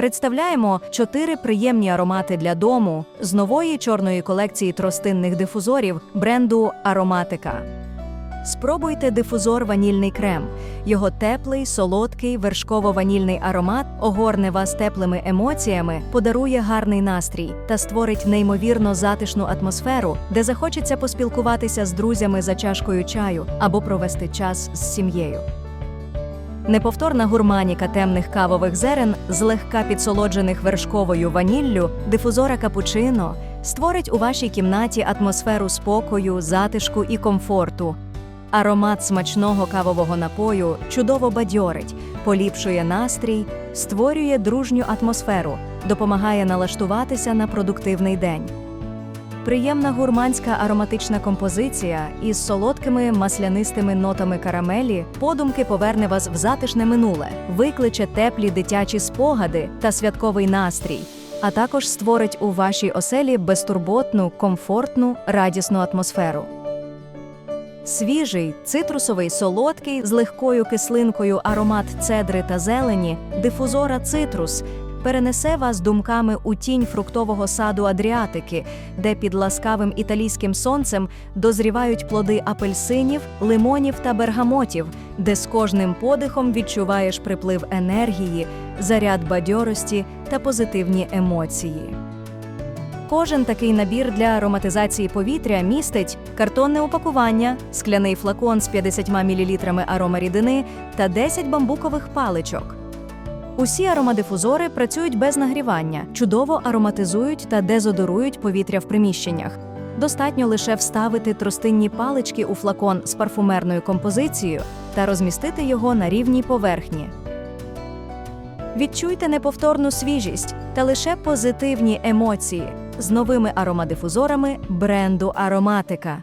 Представляємо чотири приємні аромати для дому з нової чорної колекції тростинних дифузорів бренду Ароматика. Спробуйте дифузор ванільний крем. Його теплий, солодкий, вершково-ванільний аромат огорне вас теплими емоціями, подарує гарний настрій та створить неймовірно затишну атмосферу, де захочеться поспілкуватися з друзями за чашкою чаю або провести час з сім'єю. Неповторна гурманіка темних кавових зерен, злегка підсолоджених вершковою ваніллю, дифузора капучино створить у вашій кімнаті атмосферу спокою, затишку і комфорту. Аромат смачного кавового напою чудово бадьорить, поліпшує настрій, створює дружню атмосферу, допомагає налаштуватися на продуктивний день. Приємна гурманська ароматична композиція із солодкими маслянистими нотами карамелі подумки поверне вас в затишне минуле, викличе теплі дитячі спогади та святковий настрій, а також створить у вашій оселі безтурботну, комфортну, радісну атмосферу. Свіжий, цитрусовий, солодкий з легкою кислинкою аромат цедри та зелені, дифузора цитрус перенесе вас думками у тінь фруктового саду Адріатики, де під ласкавим італійським сонцем дозрівають плоди апельсинів, лимонів та бергамотів, де з кожним подихом відчуваєш приплив енергії, заряд бадьорості та позитивні емоції. Кожен такий набір для ароматизації повітря містить картонне упакування, скляний флакон з 50 мл аромарідини та 10 бамбукових паличок. Усі аромадифузори працюють без нагрівання, чудово ароматизують та дезодорують повітря в приміщеннях. Достатньо лише вставити тростинні палички у флакон з парфумерною композицією та розмістити його на рівній поверхні. Відчуйте неповторну свіжість та лише позитивні емоції з новими аромадифузорами бренду Ароматика.